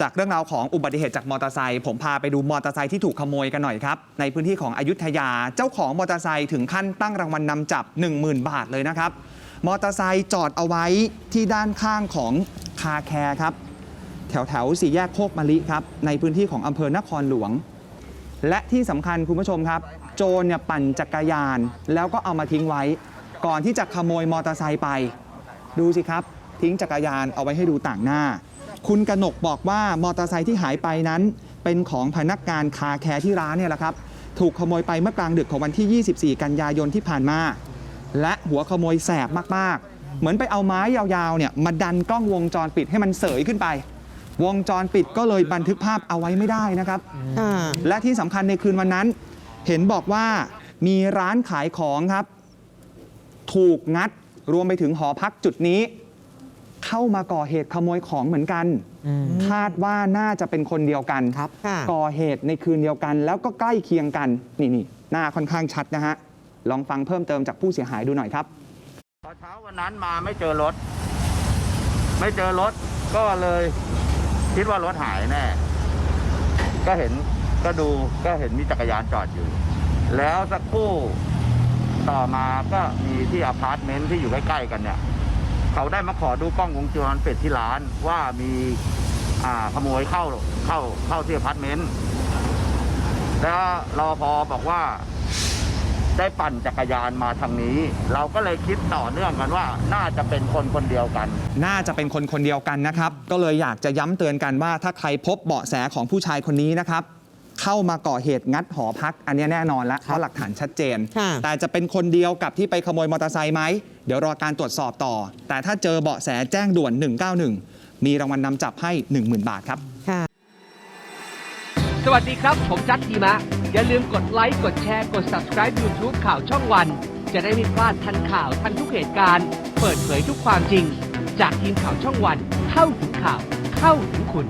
จากเรื่องราวของอุบัติเหตุจากมอเตอร์ไซค์ผมพาไปดูมอเตอร์ไซค์ที่ถูกขโมยกันหน่อยครับ ในพื้นที่ของอยุธยาเจ้าของมอเตอร์ไซค์ถึงขั้นตั้งรางวัลนนำจับ 10,000 บาทเลยนะครับ มอเตอร์ไซค์จอดเอาไว้ที่ด้านข้างของคาแคร์ครับ แถวแถวสี่แยกโคกมะลิครับ ในพื้นที่ของอำเภอนครหลวง และที่สำคัญคุณผู้ชมครับ โจรเนี่ยปั่นจักรยาน แล้วก็เอามาทิ้งไว้ ก่อนที่จะขโมยมอเตอร์ไซค์ไป ดูสิครับ ทิ้งจักรยานเอาไว้ให้ดูต่างหน้า คุณกนกบอกว่ามอเตอร์ไซค์ที่หายไปนั้น เป็นของพนักงานคาแคร์ที่ร้านเนี่ยแหละครับ ถูกขโมยไปเมื่อกลางดึกของวันที่ 24 กันยายนที่ผ่านมา และหัวขโมยแสบมากๆ เหมือนไปเอาไม้ยาวๆเนี่ยมาดันกล้องวงจรปิดให้มันเสยขึ้นไป วงจรปิดก็เลยบันทึกภาพเอาไว้ไม่ได้นะครับอ่าและที่สำคัญในคืนวันนั้น เห็นบอกว่ามีร้านขายของครับ ถูกงัดรวมไปถึงหอพักจุดนี้ เข้ามาก่อเหตุขโมยของเหมือนกัน คาดว่าน่าจะเป็นคนเดียวกันครับค่ะก่อเหตุในคืนเดียวกัน แล้วก็ใกล้เคียงกันนี่นี่หน้าค่อนข้างชัดนะฮะลองฟังเพิ่มเติมจากผู้เสียหายดูหน่อยครับ พอเช้าวันนั้นมาไม่เจอรถ ไม่เจอรถก็เลยคิดว่ารถหายแน่ ก็เห็นก็ดูก็เห็นมีจักรยานจอดอยู่ แล้วสักครู่ต่อมาก็มีที่อพาร์ตเมนต์ที่อยู่ใกล้ๆกันเนี่ย เขาได้มาขอดูกล้องวงจรปิดที่ร้านว่ามีอ่าขโมยเข้าเข้าเข้าที่อพาร์ตเมนต์แล้วรอพอบอกว่าได้ปั่นจักรยานมาทางนี้ เราก็เลยคิดต่อเนื่องกันว่า น่าจะเป็นคนคนเดียวกัน น่าจะเป็นคนคนเดียวกันนะครับ ก็เลยอยากจะย้ำเตือนกันว่าถ้าใครพบเบาะแสของผู้ชายคนนี้นะครับ เข้ามาก่อเหตุงัดหอพัก อันนี้แน่นอนแล้วเพราะหลักฐานชัดเจน ค่ะ แต่จะเป็นคนเดียวกับที่ไปขโมยมอเตอร์ไซค์ไหม เดี๋ยวรอการตรวจสอบต่อ แต่ถ้าเจอเบาะแสแจ้งด่วน 191 มีรางวัลนนำจับให้ 10,000 บาทครับ ค่ะ สวัสดีครับ ผมจัดทีมะ อย่าลืมกดไลค์ กดแชร์ กด subscribe YouTube ข่าวช่องวัน จะได้ไม่พลาดทันข่าวทันทุกเหตุการณ์ เปิดเผยทุกความจริง จากทีมข่าวช่องวัน เข้าถึงข่าว เข้าถึงคุณ